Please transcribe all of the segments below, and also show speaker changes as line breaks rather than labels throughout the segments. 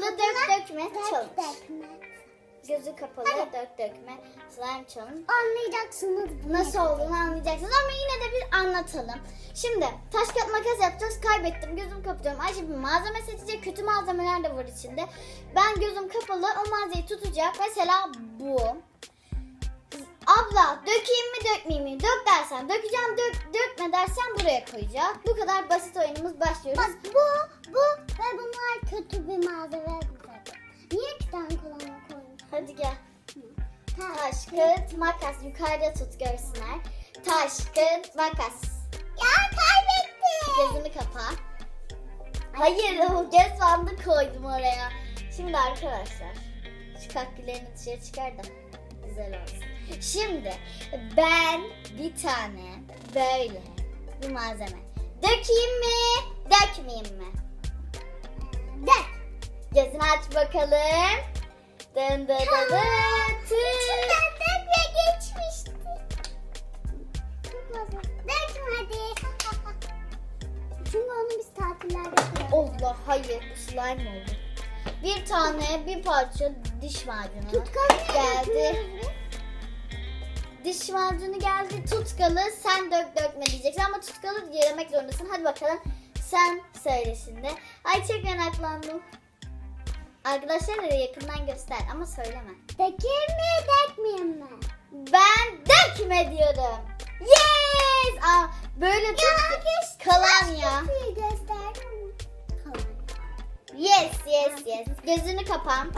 kapalı dök dökme
dökme.
Gözü kapalı dök dökme slime challenge.
Anlayacaksınız. bunu.
Nasıl olduğunu anlayacaksınız ama yine de bir anlatalım. Şimdi taş kağıt makas yapacağız. Kaybettim. Gözüm kapatıyorum. Ayşe bir malzeme seçecek. Kötü malzemeler de var içinde. Ben gözüm kapalı o malzemeyi tutacak. Mesela bu. Abla dökeyim mi dökmeyeyim mi? Dök dersen dökeceğim dök, dökme dersen buraya koyacak. Bu kadar basit oyunumuz başlıyoruz.
Bak bu, bu ve bunlar kötü bir malzeme. Niye iki tane kulağına koydun?
Hadi gel.
Ta-
Taş, kağıt, makas. Yukarıda tut görsünler. Taş, kağıt, makas.
Ya kaybettim.
Gözünü kapa. Hayır, o göz bandı koydum oraya. Şimdi arkadaşlar, şu kakbilerini dışarı çıkar da güzel olsun. Şimdi ben bir tane böyle bir malzeme dökeyim mi, dökmeyeyim mi?
Dök.
Gözünü aç bakalım. Dın dın dın dın tın.
İçinden dökme geçmişti. Çok fazla. Dökme hadi. Çünkü onu biz tatillerde yapıyoruz.
Allah hayır bu slime oldu. Bir tane bir parça diş macunu
Tutkalı
geldi. Diş macunu geldi tutkalı sen dök dökme diyeceksin ama tutkalı yemek zorundasın. Hadi bakalım sen söyle şimdi. Ay çok meraklandım. Arkadaşlara da yakından göster ama söyleme.
Dökeyim mi dökmeyeyim mi?
Ben dökme diyorum. Yes! Aa, böyle tut. kalan ya.
Gösterdim. Kalan.
Yes yes yes. Gözünü kapan.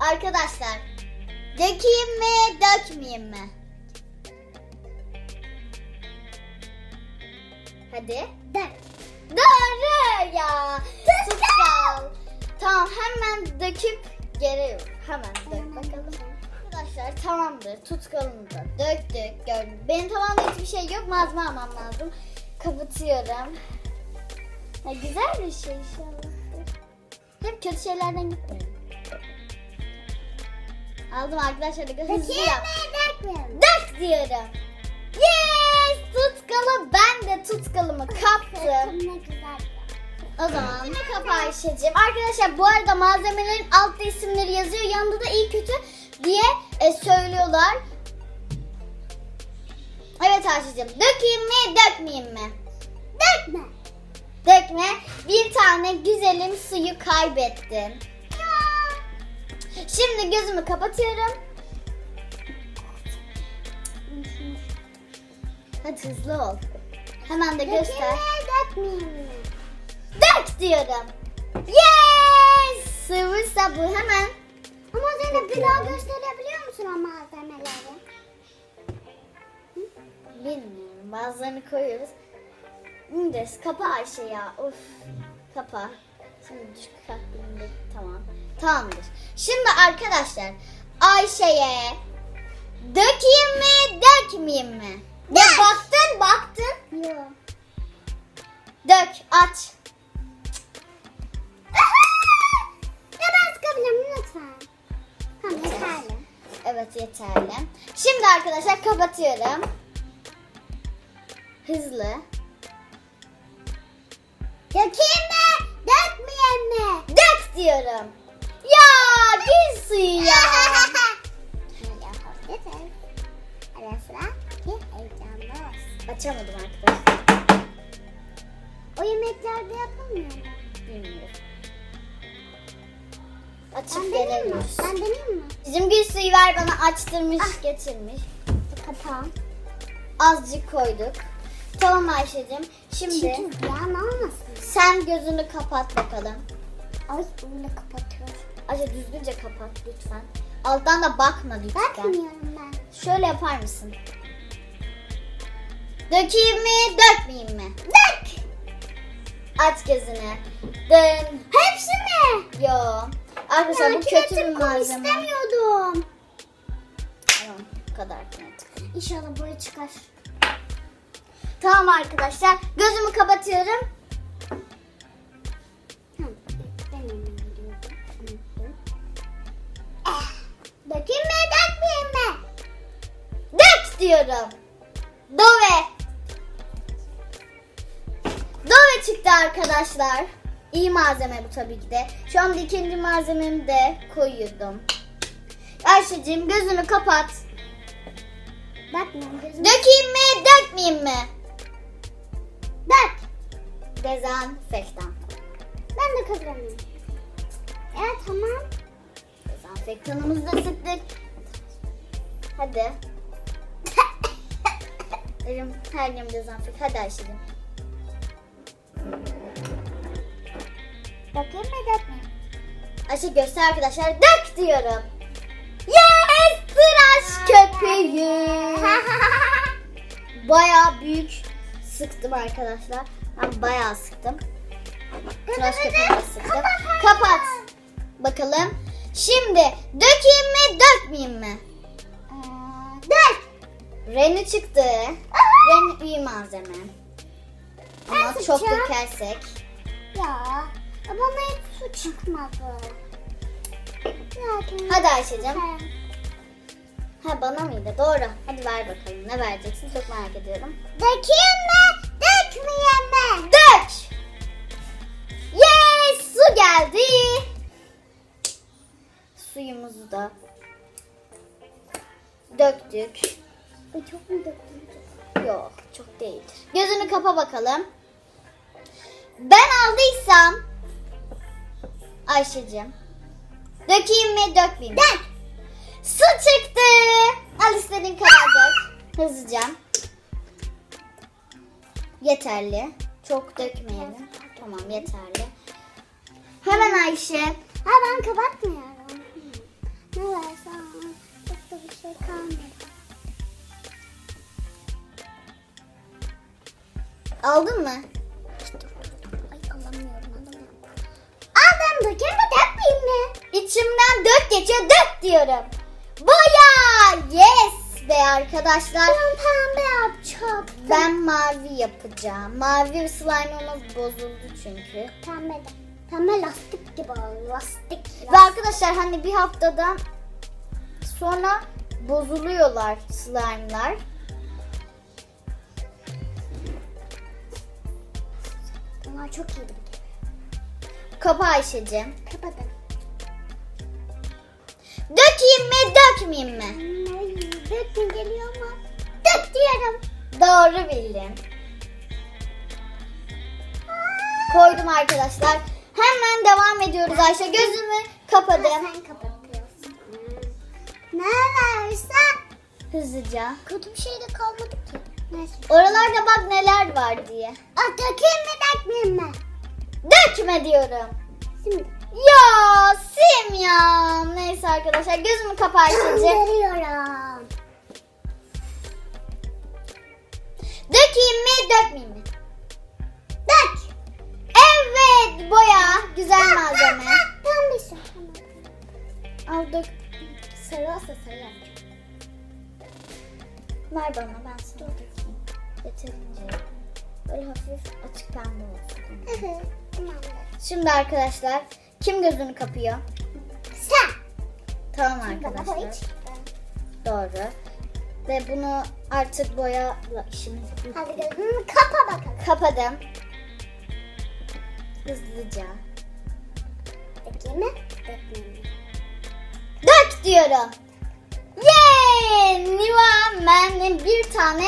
Arkadaşlar dökeyim mi dökmeyeyim mi? Hadi.
Dök.
Doğru ya. Tutkal. Tamam hemen döküp geri hemen dök bakalım. Arkadaşlar tamamdır. Tutkalını da döktük. Gördüm. Benim tamamda hiçbir şey yok. Malzeme almam lazım. Kapatıyorum. Ya güzel bir şey inşallah. Hep kötü şeylerden gitmiyorum. Aldım arkadaşlar. Hızlı yap. Dök diyorum. Yes! Tutkalı. Ben de tutkalımı kaptım.
Döküm ne güzel.
O zaman ne kapa Ayşe'cim. Arkadaşlar bu arada malzemelerin altta isimleri yazıyor. Yanında da iyi kötü diye e, söylüyorlar. Evet Ayşe'cim. Dökeyim mi dökmeyeyim mi?
Dökme.
Dökme. Bir tane güzelim suyu kaybettin. Şimdi gözümü kapatıyorum. Hadi hızlı ol. Hemen de göster.
Dökmeyeyim?
Dök diyorum. Yes! Sıvıysa bu hemen.
Ama Zeynep bir daha gösterebiliyor musun o malzemeleri?
Bilmiyorum. Bazılarını koyuyoruz. İndir. Kapa Ayşe ya. Of. Kapa. Şimdi düşük kalktığımda tamam. Tamamdır. Şimdi arkadaşlar Ayşe'ye dökeyim mi dökmeyeyim mi? Ya baktın baktın.
Yok.
Dök aç.
Ya ben sıkabilirim lütfen. Tamam yeterli.
Evet yeterli. Şimdi arkadaşlar kapatıyorum. Hızlı.
Dökeyim mi? Dökmeyeyim mi?
Dök diyorum. Ya gül suyu açtırmış getirmiş.
Kapağım.
Azıcık koyduk. Tamam Ayşe'cim. Şimdi
Çirkin ya ne olmasın?
sen gözünü kapat bakalım.
Ay bunu kapatıyorum.
Ayşe düzgünce kapat lütfen. Alttan da bakma lütfen.
Bakmıyorum ben.
Şöyle yapar mısın? Dökeyim mi, dökmeyeyim mi?
Dök!
Aç gözünü. Dön.
Hepsi mi?
Yo. Arkadaşlar bu kötü bir malzeme.
istemiyordum.
Kadar.
İnşallah buraya çıkar.
Tamam arkadaşlar. Gözümü kapatıyorum.
Dökeyim mi dökmeyeyim mi?
Dök diyorum. Dove. Dove çıktı arkadaşlar. İyi malzeme bu tabii ki de. Şu anda ikinci malzememi de koyuyordum. Ayşe'cim gözünü kapat. Dökeyim mi, dökmeyeyim mi?
Dök.
Dezenfektan.
Ben de kazanıyorum. Evet tamam.
Dezenfektanımızı da sıktık. Hadi. Elim her yerim dezenfek. Hadi Ayşe'cim.
Dökeyim mi dökmeyeyim?
Ayşe göster arkadaşlar. Dök diyorum. Köpüğü. Bayağı büyük sıktım arkadaşlar. Ben bayağı sıktım. Tıraş köpüğünü sıktım. Kapat. Bakalım. Şimdi dökeyim mi dökmeyeyim mi?
Ee, dök.
Reni çıktı. Ren iyi malzeme. Ama
Ben
çok
sıkacağım.
dökersek.
Ya bana hiç su çıkmadı. Zaten.
Hadi Ayşe'cim. Ha bana mıydı? Doğru. Hadi ver bakalım. Ne vereceksin? Çok merak ediyorum.
Dökeyim mi? Dökmeyeyim mi?
Dök! Yes! Su geldi. Suyumuzu da döktük.
Ay, çok mu döktüm?
Yok, çok değildir. Gözünü kapa bakalım. Ben aldıysam Ayşe'cim dökeyim mi dökmeyeyim mi?
Dök.
Su çıktı. Al istediğin kadar dök. Hızlıca. Yeterli. Çok dökmeyelim. Tamam yeterli. Hemen Ayşe.
Ha ben kapatmıyorum. Ne varsa çok da bir şey kalmadı.
Aldın mı?
Ay alamıyorum alamıyorum. Aldım dökeyim mi dökmeyeyim mi?
İçimden dök geçiyor dök diyorum. Boya! Yes be arkadaşlar.
Ben pembe yapacağım.
Ben mavi yapacağım. Mavi slime'ımız bozuldu çünkü.
Pembe de. Pembe lastik gibi oldu, lastik.
Ve arkadaşlar hani bir haftadan sonra bozuluyorlar slime'lar.
Bunlar çok kere.
Kapa Ayşe'cim.
Kapatın.
Dökeyim mi dökmeyeyim mi?
Dökme geliyor ama. Dök diyorum.
Doğru bildin. Koydum arkadaşlar. Hemen devam ediyoruz Ayşe. Gözümü kapadım.
Sen kapatıyorsun. Ne versen?
Hızlıca.
Kötü bir şey de kalmadı ki. Neyse.
Oralarda bak neler var diye.
Aa, dökeyim mi dökmeyeyim mi?
Dökme diyorum.
Şimdi.
Ya sim ya. Neyse arkadaşlar gözümü kapa Ayşe'cim.
Veriyorum.
Dökeyim mi dökmeyeyim mi?
Dök.
Evet boya. Güzel malzeme.
Tam bir şey.
Al dök.
Sarı olsa sarı yapacağım.
Ver bana ben sana dökeyim. Yeterince. Böyle hafif açık pembe olsun.
Tamamdır.
Şimdi arkadaşlar kim gözünü kapıyor?
Sen.
Tamam arkadaşlar.
boya.
Doğru. Ve bunu artık boyayla işimiz bitti.
Hadi gözünü kapa bakalım.
Kapadım. Hızlıca.
Dökeyim mi? Dökmeyeyim mi?
Dök diyorum. Yay! Niva benim bir tane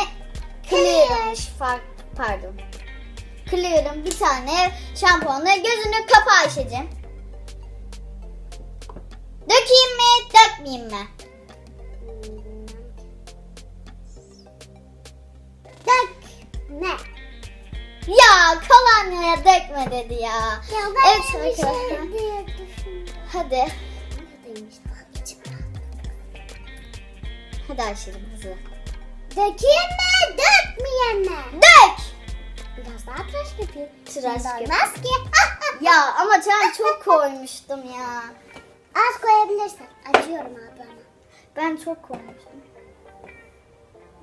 clear'mış. Fark, pardon. Clear'ın bir tane şampuanla gözünü kapa Ayşe'cim. Dökeyim mi, dökmeyeyim mi?
Dökme.
Ya kolonyaya dökme dedi ya.
Ya ben
Evet
bir şey diye düşündüm.
Hadi. Hadi Ayşe'cim hızlı.
Dökeyim mi? Dökmeyeyim mi?
Dök!
Biraz daha tıraş köpüğü.
Tıraş
olmaz ki.
Ya ama ben çok koymuştum ya.
Az koyabilirsin. Acıyorum ablama.
Ben çok koymuştum.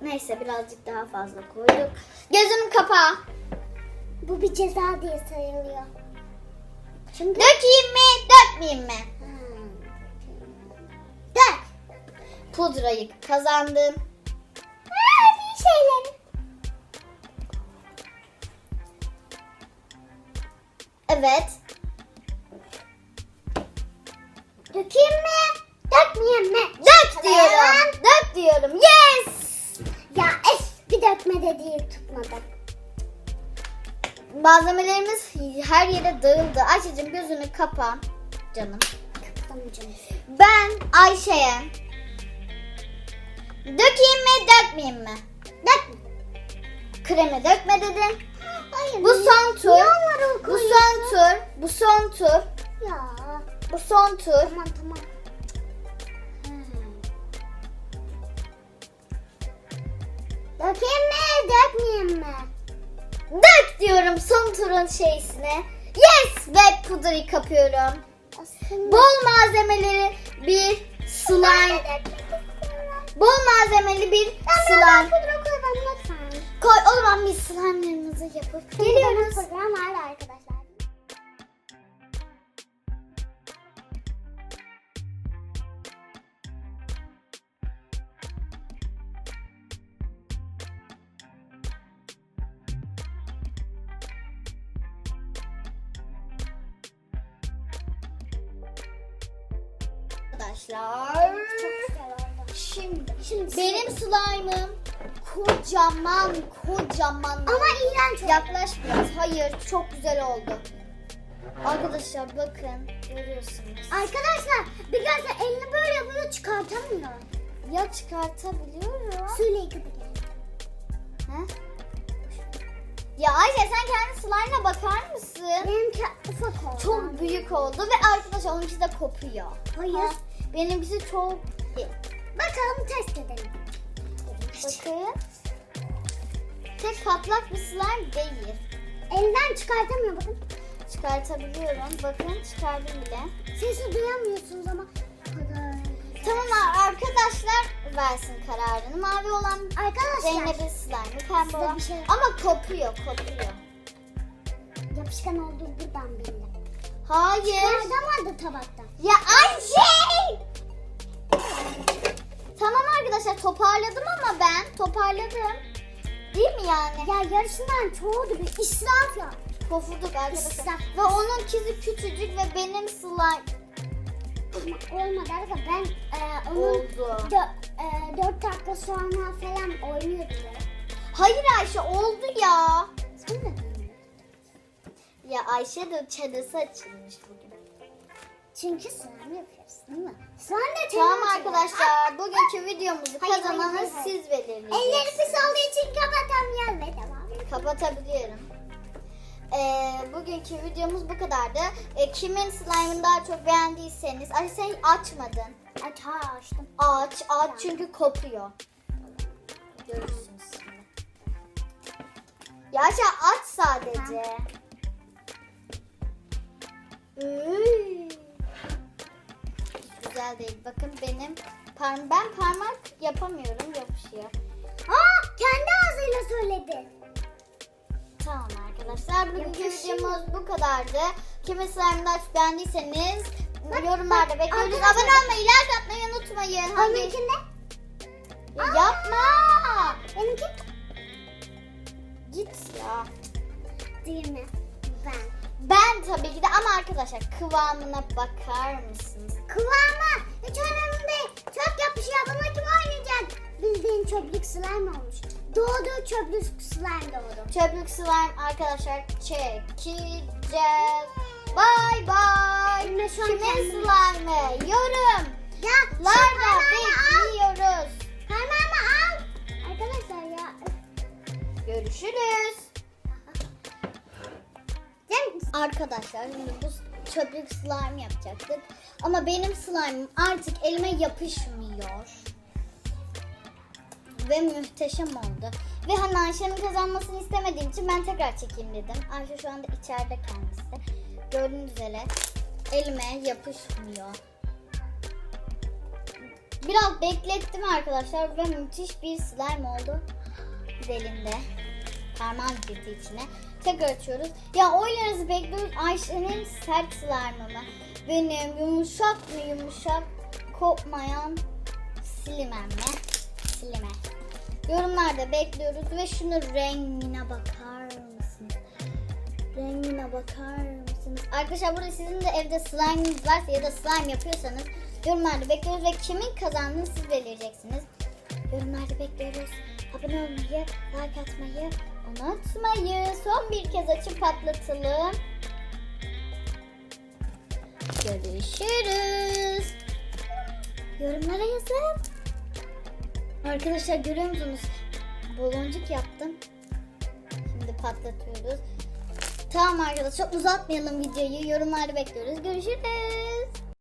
Neyse birazcık daha fazla koyduk. Gözümü kapa.
Bu bir ceza diye sayılıyor. Şimdi
Dökeyim mi, dökmeyeyim mi?
Hmm. Dök.
Pudrayı kazandım.
Aa, bir şeyleri.
Evet.
Dökeyim mi? Dökmeyeyim mi?
Dök diyorum. Dök diyorum. Yes.
Ya es bir dökme dediği tutmadı.
Malzemelerimiz her yere dağıldı. Ayşe'cim gözünü kapa. Canım.
Tamam canım.
Ben Ayşe'ye dökeyim mi dökmeyeyim mi?
Dökme.
Kremi dökme dedin.
Hayır.
Bu son tur. Bu son tur. Bu son tur.
Ya.
Bu son tur.
Tamam tamam. Hmm. Dökeyim mi? Dökmeyeyim mi?
Dök diyorum son turun şeysine. Yes ve pudrayı kapıyorum.
Aslında.
Bol malzemeleri bir slime. Bol malzemeli bir
Slime.
slime.
pudra koyalım lütfen.
Koy o zaman biz slime'larımızı yapıp geliyoruz.
Program vardı arkadaşlar.
Arkadaşlar. Şimdi,
Şimdi
benim slime'ım kocaman kocaman.
Ama iğrenç oldu.
Yaklaş biraz. Hayır çok güzel oldu. Arkadaşlar bakın görüyorsunuz.
Arkadaşlar biraz elini böyle yapıyor çıkartamıyor.
Ya çıkartabiliyorum.
Suyla gene.
Ha? Ya Ayşe sen kendi slime'ına bakar mısın?
Benimki ufak oldu.
Çok büyük oldu ve arkadaşlar onunki de kopuyor.
Hayır.
Ha, Benimkisi çok
Bakalım test edelim.
Bakın. Tek patlak bir slime değil.
Elinden çıkartamıyor bakın.
Çıkartabiliyorum. Bakın çıkardım bile.
Sesi duyamıyorsunuz ama.
Tamam arkadaşlar versin kararını. Mavi olan
Arkadaşlar
Zeynep'in slime'ı, pembe olan.
şey-
Ama kopuyor, kopuyor.
yapışkan olduğu buradan belli.
Hayır.
Çıkartamadı tabaktan.
Ya Ayşe! Tamam arkadaşlar toparladım ama ben toparladım. Değil mi yani?
Ya yarısından çoğu bir israf ya.
Pofuduk arkadaşlar.
İsraf.
Ve onun kizi küçücük ve benim slime
olmadı arkadaşlar. Ben e, onun
oldu.
dö- e, 4 dakika sonra falan oynuyordu.
Hayır Ayşe oldu ya.
Sen bilmiyorsun.
Ya Ayşe de çenesi açılmış bugün.
Çünkü slime yapıyoruz değil mi? Slime de
Tamam arkadaşlar bugünkü videomuzu
Hayır,
kazananı
hayır, hayır, hayır.
siz belirleyeceksiniz.
Elleri pis olduğu için kapatamıyor ve devam.
Kapatabiliyorum. Ee, bugünkü videomuz bu kadardı. Ee, kimin slime'ını daha çok beğendiyseniz. Ay sen açmadın.
Aç ha açtım.
Aç, aç çünkü kopuyor. Görürsünüz şimdi. Ya Ayşe aç sadece. Güzel değil. Bakın benim parm ben parmak yapamıyorum yapışıyor.
Aa kendi ağzıyla söyledi.
Tamam arkadaşlar
Yapışıyor.
videomuz bu kadardı. Kimi çok beğendiyseniz
Bak,
yorumlarda
bak,
bekliyoruz.
arkadaşlar-
Abone olmayı, like atmayı unutmayın. Hadi.
Onunkinde?
Ya yapma.
Benimki?
Git ya.
Değil mi? Ben.
Ben tabii ki de ama arkadaşlar kıvamına bakar mısınız?
Kıvamı hiç önemli değil. Çok yapışıyor. Buna kim oynayacak? Bildiğin çöplük slime olmuş. Doğdu çöplük slime doğdu.
Çöplük slime arkadaşlar çekeceğiz. Bay bay. Kimin slime'ı? Yorum.
Ya Arkadaşlar
şimdi bu çöplük slime yapacaktık. Ama benim slime'ım artık elime yapışmıyor. Ve muhteşem oldu. Ve hani Ayşe'nin kazanmasını istemediğim için ben tekrar çekeyim dedim. Ayşe şu anda içeride kendisi. Gördüğünüz üzere elime yapışmıyor. Biraz beklettim arkadaşlar ve müthiş bir slime oldu. Elinde. Parmağım girdi içine. Tekrar açıyoruz. Ya oylarınızı bekliyoruz. Ayşe'nin sert slime'ı mı? Benim yumuşak mı yumuşak kopmayan silimem mi? Silime. Yorumlarda bekliyoruz ve şunu rengine bakar mısınız? Rengine bakar mısınız? Arkadaşlar burada sizin de evde slime'ınız varsa ya da slime yapıyorsanız yorumlarda bekliyoruz ve kimin kazandığını siz belirleyeceksiniz. Yorumlarda bekliyoruz. Abone olmayı, like atmayı unutmayın. Son bir kez açıp patlatalım. Görüşürüz. Yorumlara yazın. Arkadaşlar görüyor musunuz? Baloncuk yaptım. Şimdi patlatıyoruz. Tamam arkadaşlar uzatmayalım videoyu. Yorumlarda bekliyoruz. Görüşürüz.